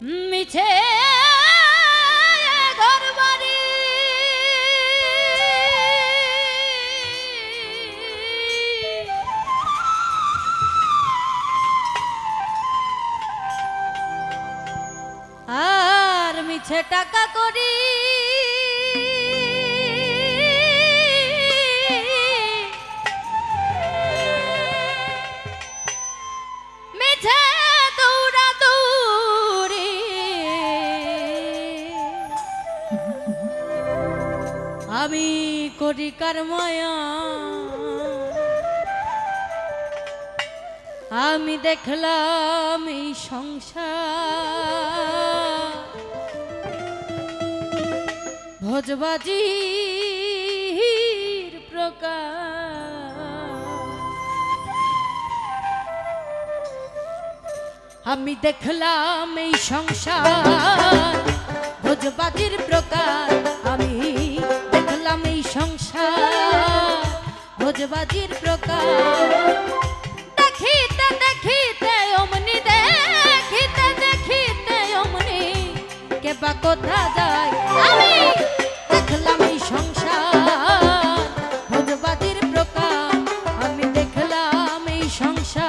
মিছে আর মিছে টাকা করি করি কার মায়া। আমি দেখলাম এই সংসার। ভোজবাজির প্রকার আমি দেখলাম এই সংসার। ভোজবাজির প্রকার সংসার প্রকার। দেখিতে দেখিতে অমনি, দেখিতে দেখিতে অমনি, কে বা কোথা যায়? দেখলাম এই সংসার, ভোজবাজির প্রকার। আমি দেখলাম এই সংসার।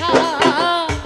সংসার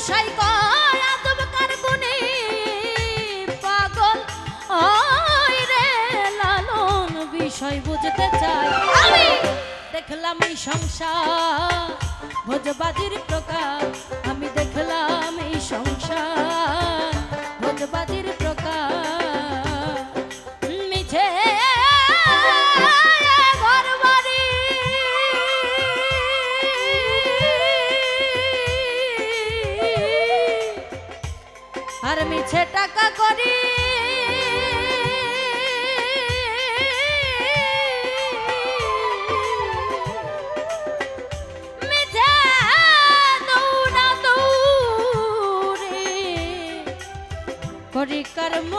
আদব কার গুণে পাগল? রে লালন বিষয় বুঝতে চাই। দেখলাম এই সংসার টাকা করি। করি কর্ম